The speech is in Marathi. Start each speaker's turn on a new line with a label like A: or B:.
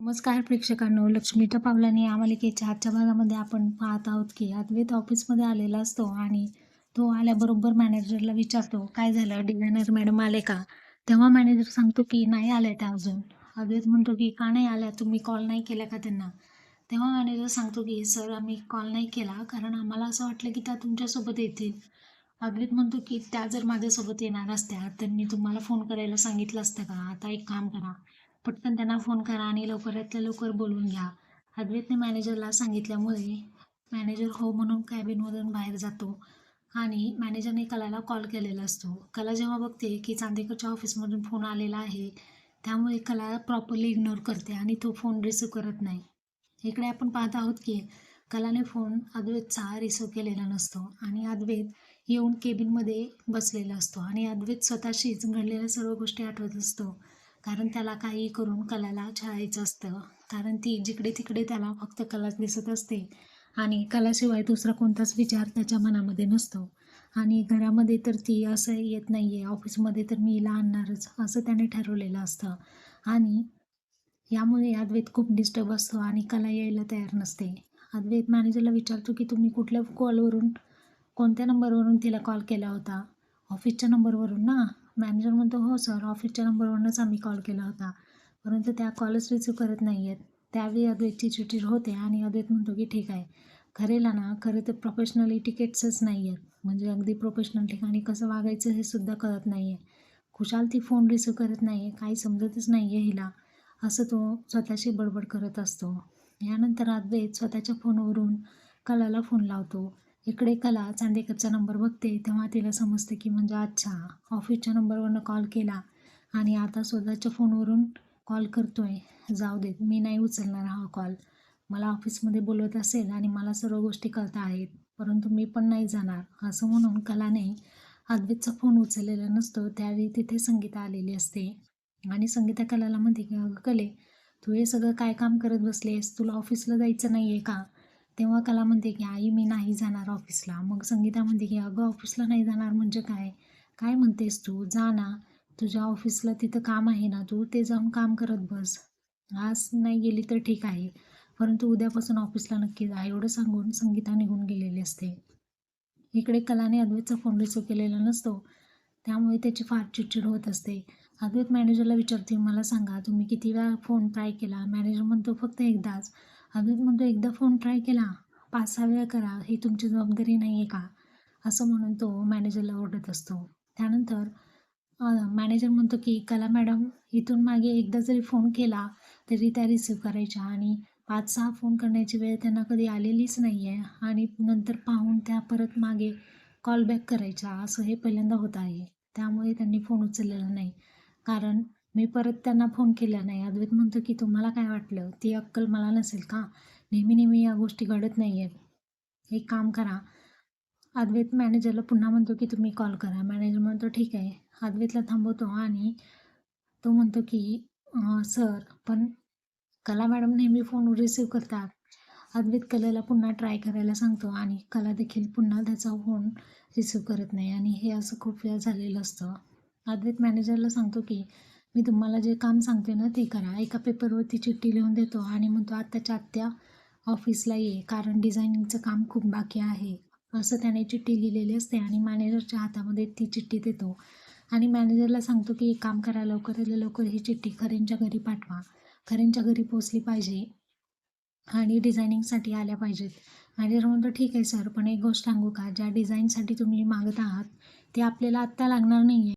A: नमस्कार प्रेक्षकांनो लक्ष्मीच्या पावलाने या मालिकेच्या आजच्या भागामध्ये आपण पाहत आहोत की अद्वैत ऑफिसमध्ये आलेला असतो आणि तो आल्याबरोबर मॅनेजरला विचारतो काय झालं? डिझायनर मॅडम आले का? तेव्हा मॅनेजर सांगतो की नाही आल्या त्या अजून. अद्वैत म्हणतो की का नाही आल्या? तुम्ही कॉल नाही केला का त्यांना? तेव्हा मॅनेजर सांगतो की सर आम्ही कॉल नाही केला कारण आम्हाला असं वाटलं की त्या तुमच्यासोबत येतील. अद्वैत म्हणतो की त्या जर माझ्यासोबत येणार असत्या तर मी तुम्हाला फोन करायला सांगितलं असतं का? आता एक काम करा पटकन त्यांना फोन करा आणि लवकरातल्या लवकर बोलून घ्या. अद्वैतने मॅनेजरला सांगितल्यामुळे मॅनेजर हो म्हणून कॅबिनमधून बाहेर जातो आणि मॅनेजरने कलाला कॉल केलेला असतो. कला जेव्हा बघते की चांदेकरच्या ऑफिसमधून फोन आलेला आहे त्यामुळे कला प्रॉपरली इग्नोर करते आणि तो फोन रिसिव्ह करत नाही. इकडे आपण पाहत आहोत की कलाने फोन अद्वैतचा रिसिव्ह केलेला नसतो आणि अद्वैत येऊन केबिनमध्ये बसलेला असतो आणि अद्वैत स्वतःशीच घडलेल्या सर्व गोष्टी आठवत असतो. कारण त्याला काही करून कलाला छळायचं असतं. कारण ती जिकडे तिकडे त्याला फक्त कलाच दिसत असते. आणि कलाशिवाय दुसरा कोणताच विचार त्याच्या मनामध्ये नसतो. आणि घरामध्ये तर ती असं येत नाही आहे ऑफिसमध्ये तर मी हिला आणणारच असं त्याने ठरवलेलं असतं. आणि यामुळे अद्वैत खूप डिस्टर्ब असतो आणि कला यायला तयार नसते. अद्वैत मॅनेजरला विचारतो की तुम्ही कुठल्या कॉलवरून कोणत्या नंबरवरून तिला कॉल केला होता? ऑफिसच्या नंबरवरून ना? मॅनेजर म्हणतो हो सर ऑफिसच्या नंबरवरूनच आम्ही कॉल केला होता. परंतु त्या कॉलच रिसिव्ह करत नाही आहेत त्यावेळी अद्वैतची चिठीर होते आणि अद्वैत म्हणतो की ठीक आहे. खरेला ना खरं तर प्रोफेशनली तिकीट्सच नाही आहेत म्हणजे अगदी प्रोफेशनल ठिकाणी कसं वागायचं हे सुद्धा कळत नाही आहे खुशाल ती फोन रिसिव्ह करत नाही आहे काही समजतच नाही आहे हिला. असं तो स्वतःशी बडबड करत असतो. यानंतर अद्वैत स्वतःच्या फोनवरून कलाला फोन लावतो. इकडे कला चांदेकरचा नंबर बघते तेव्हा तिला समजते की म्हणजे अच्छा ऑफिसच्या नंबरवरनं कॉल केला आणि आता स्वतःच्या फोनवरून कॉल करतो आहे जाऊ देत मी नाही उचलणार हा कॉल मला ऑफिसमध्ये बोलवत असेल आणि मला सर्व गोष्टी कळत आहेत परंतु मी पण नाही जाणार. असं म्हणून कलाने अद्वैतचा फोन उचललेला नसतो त्यावेळी तिथे संगीता आलेली असते. आणि संगीता कलाला म्हणते की अगं कले तू हे सगळं काय काम करत बसलेस? तुला ऑफिसला जायचं नाही आहे का? तेव्हा कला म्हणते की आई मी नाही जाणार ऑफिसला. मग संगीता म्हणते की अगं ऑफिसला नाही जाणार म्हणजे काय? काय म्हणतेस तू? जा ना. तुझ्या ऑफिसला तिथं काम आहे ना तू ते जाऊन काम करत बस. आज नाही गेली तर ठीक आहे. परंतु उद्यापासून ऑफिसला नक्की जा. एवढं सांगून संगीता निघून गेलेली असते. इकडे कलाने अद्वैतचा फोन रिसिव्ह केलेला नसतो. त्यामुळे त्याची फार चिडचिड होत असते. अद्वैत मॅनेजरला विचारते मला सांगा तुम्ही किती वेळा फोन ट्राय केला? मॅनेजर म्हणतो फक्त एकदाच. अजून म्हणतो एकदा फोन ट्राय केला पाच सहा वेळा करा ही तुमची जबाबदारी नाही आहे का? असं म्हणून तो मॅनेजरला ओरडत असतो. त्यानंतर मॅनेजर म्हणतो की कला मॅडम इथून मागे एकदा जरी फोन केला तरी त्या रिसिव्ह करायच्या आणि पाच सहा फोन करण्याची वेळ त्यांना कधी आलेलीच नाही आहे आणि नंतर पाहून त्या परत मागे कॉल बॅक करायच्या असं हे पहिल्यांदा होत आहे. त्यामुळे त्यांनी फोन उचललेला नाही. कारण मी परत त्यांना फोन केला नाही. अद्वैत म्हणतो की तुम्हाला काय वाटलं? ती अक्कल मला नसेल का? नेहमी नेहमी या गोष्टी घडत नाही आहेत एक काम करा. अद्वैत मॅनेजरला पुन्हा म्हणतो की तुम्ही कॉल करा. मॅनेजर म्हणतो ठीक आहे. अद्वैतला थांबवतो आणि तो म्हणतो की सर पण कला मॅडम नेहमी फोन रिसीव करतात. अद्वैत कलेला पुन्हा ट्राय करायला सांगतो आणि कला देखील पुन्हा त्याचा फोन रिसीव करत नाही. आणि हे असं खूप वेळा झालेलं असतं. अद्वैत मॅनेजरला सांगतो की मी तुम्हाला जे काम सांगते ना ते करा. एका पेपरवरती चिठ्ठी लिहून देतो आणि म्हणतो आत्ताच्या आत्या ऑफिसला ये कारण डिझायनिंगचं काम खूप बाकी आहे. असं त्याने चिठ्ठी लिहिलेली असते आणि मॅनेजरच्या हातामध्ये ती चिठ्ठी देतो. आणि मॅनेजरला सांगतो की एक काम करा लवकर लवकर ही चिठ्ठी खरेंच्या घरी पाठवा. खरेंच्या घरी पोचली पाहिजे आणि डिझायनिंगसाठी आल्या पाहिजेत. मॅनेजर म्हणतो ठीक आहे सर पण एक गोष्ट सांगू का? ज्या डिझाईनसाठी तुम्ही मागत आहात ते आपल्याला आत्ता लागणार नाही आहे